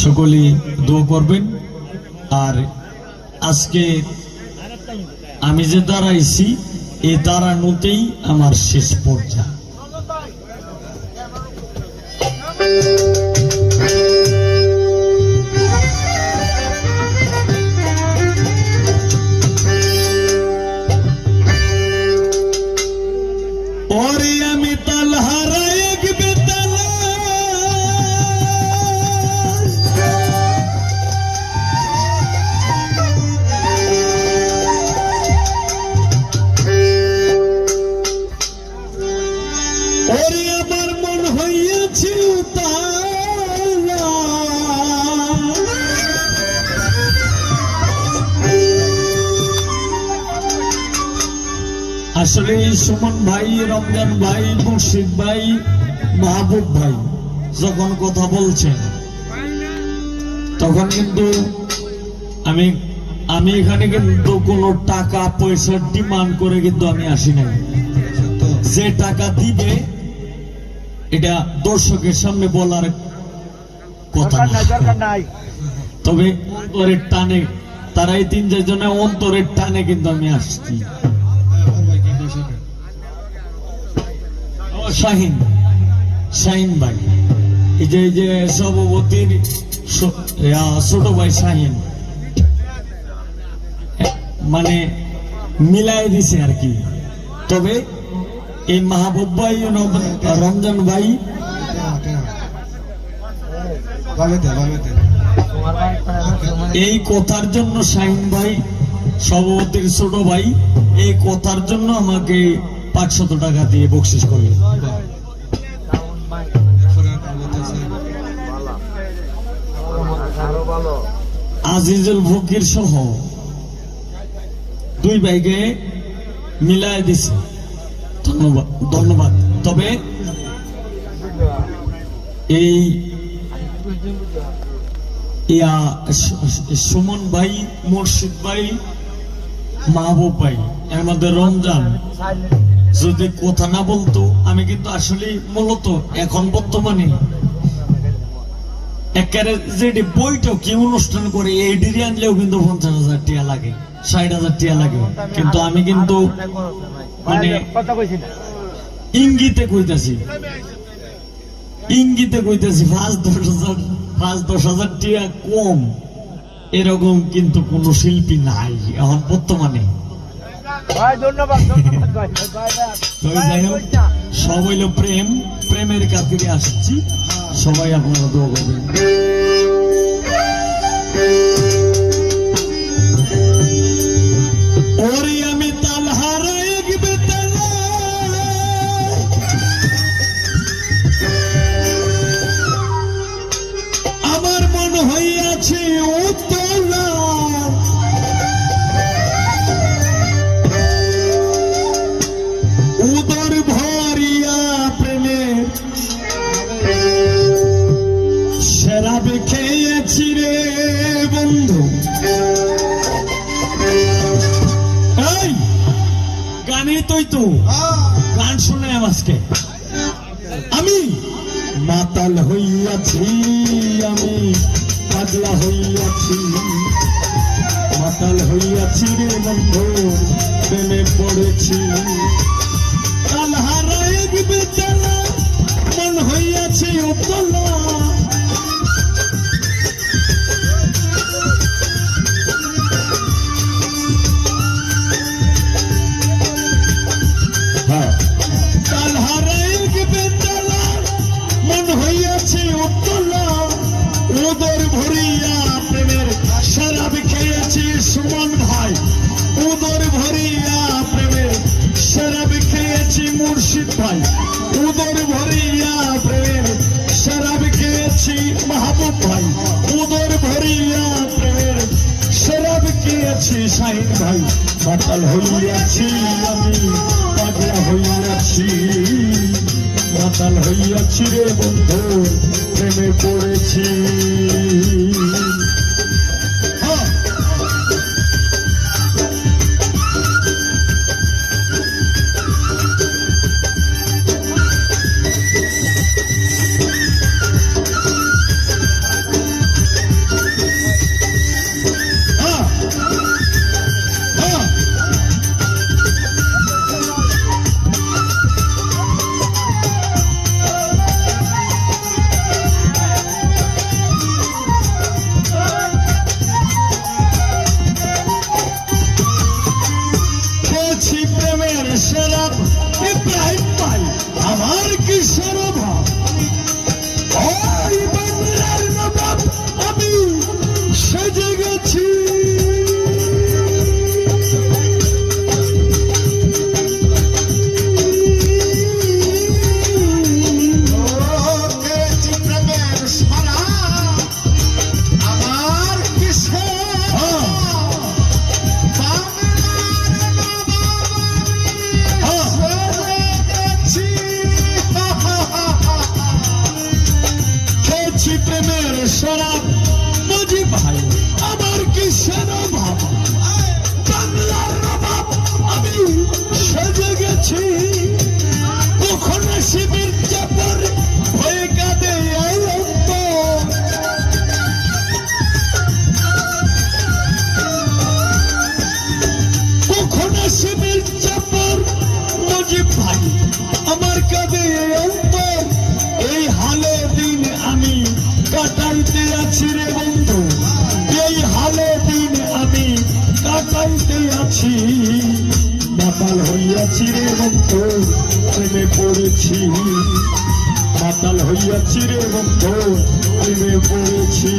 সকলেই দোয়া করবেন। আর আজকে আমি যে দাঁড়াইছি এই দাঁড়ানোতেই আমার শেষ পর্যায়ে আসলে সুমন ভাই, রমজান ভাই, মুর্শিদ ভাই, মাহবুব ভাই যখন কথা বলছেন, তখন কিন্তু আমি আমি এখানে কিন্তু কোনো টাকা পয়সার ডিমান্ড করে কিন্তু আমি আসি নাই। যে টাকা দিবে, এটা দর্শকের সামনে বলার কথা তবে অন্তরের টানে তারা এই তিন চারজনে অন্তরের টানে কিন্তু আমি আসছি। শাহিন শাহিন ভাই এই যে এই যে সভাপতির ছোট ভাই শাহিন। মানে মিলাই দিছে আর কি। তবে এই মাহবুব ভাই রমজান ভাই এই কথার জন্য শাহিন ভাই, সভাপতির ছোট ভাই, এই কথার জন্য আমাকে পাঁচশত টাকা দিয়ে বকশিস করলেন। আজিজুল ফকির সহ দুই ভাইকে মিলাই দিছে। ধন্যবাদ ধন্যবাদ। তবে এই সুমন ভাই, মুর্শিদ ভাই, মাহবুব ভাই মধ্যে রমজান। যদি কথা না বলতো, আমি কিন্তু আসলে মূলত এখন বর্তমানে একেবারে অনুষ্ঠান করে এই ডিরি আনলেও কিন্তু পঞ্চাশ হাজার টিয়া লাগে, ষাট হাজার টিয়া লাগে। কিন্তু আমি কিন্তু মানে ইঙ্গিতে কইতাছি ইঙ্গিতে কইতাছি পাঁচ, দশ হাজার, পাঁচ, দশ হাজার টিয়া কম, এরকম কিন্তু কোন শিল্পী নাই, এখন বর্তমানে। ভাই ধন্যবাদ সব হইল প্রেম প্রেমের কাছে আসছি। সবাই আপনারা দোয়া ওরে গানে তুই তো। গান শুনে আজকে আমি। মাতাল হইয়াছি আমি, পাগলা হইয়াছি। মাতাল হইয়াছি রে বন্ধু, প্রেমে পড়েছি। কাল হারায় বেচারা মন হইয়াছে উতলা ভাই। উদর ভরিয়া প্রেমের শরাব খেয়েছি মাহবুব ভাই। উদর ভরিয়া প্রেমের শরাব খেয়েছি শাহিন ভাই। মাতাল হইয়াছি আমি, পাগলা হইয়াছি। মাতাল হইয়াছি রে বন্ধু, প্রেমে পড়েছি। শরাব মুজিব ভাই, আমার কিসের অভাব বাংলার নবাব, আমি সেজে গেছি। কখন শিবির চাপর শিবির চাপর মুজিব ভাই হইয়াছি রে প্রেমে পড়েছি। মাতাল হইয়াছি রে বন্ধু প্রেমে পড়েছি।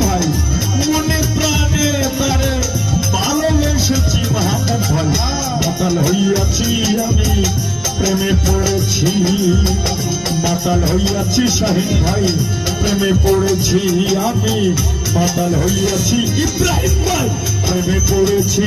ভাই। মনে প্রাণে তারে ভালোবেসেছি মাহমুদ ভাই। মাতাল হইয়াছি আমি, প্রেমে পড়েছি। মাতাল হইয়াছি শাহিন ভাই, প্রেমে পড়েছি আমি। মাতাল হইয়াছি ইব্রাহিম ভাই, প্রেমে পড়েছি।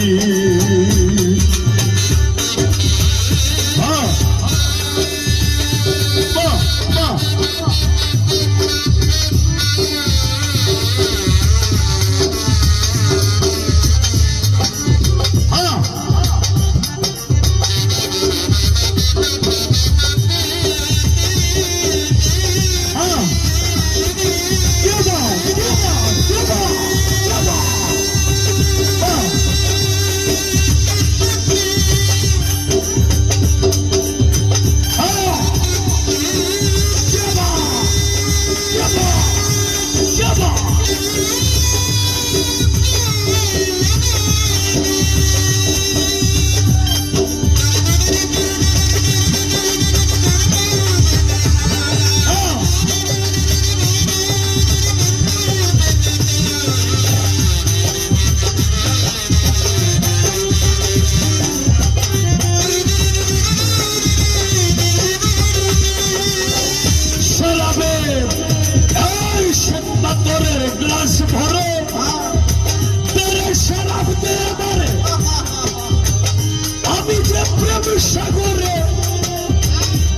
ঘরে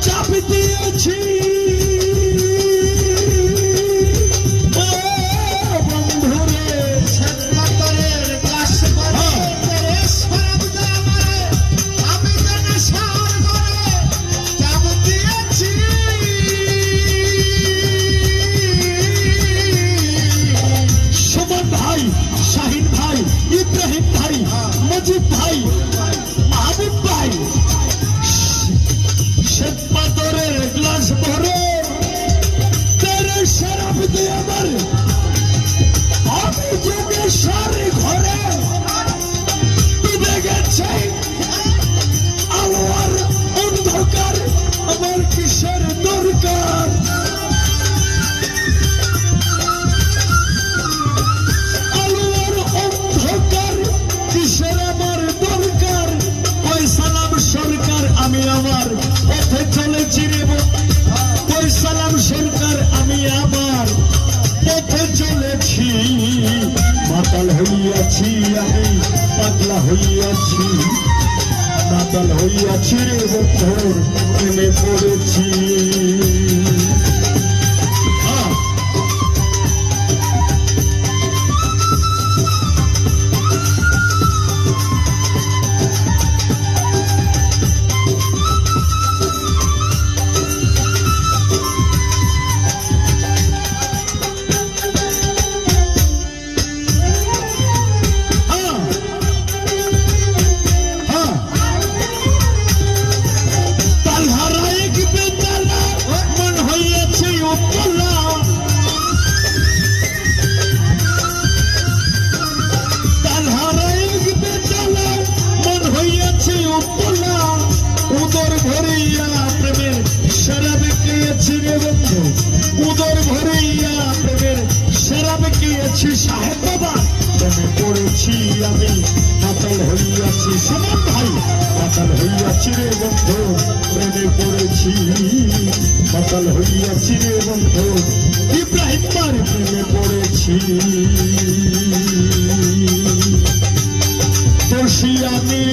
চাপ দিয়েছি। ভাই শাহিন ভাই ইব্রাহিম ভাই মজিদ ভাই মাহবুব ভাই পাগলা হইয়াছি মাতাল হইয়াছি রে বন্ধুর প্রেমে পড়েছি। খেয়েছি রে বন্ধু উদর ভরিয়া প্রেমের শরাব খেয়েছি সাহেব প্রেমে পড়েছি আমি মাতাল হইয়াছি সমান ভাই। মাতাল হইয়াছি রে বন্ধু, প্রেমে পড়েছি। মাতাল হইয়াছি রে বন্ধু, ইব্রাহিম মার প্রেমে পড়েছি। দোষী আমি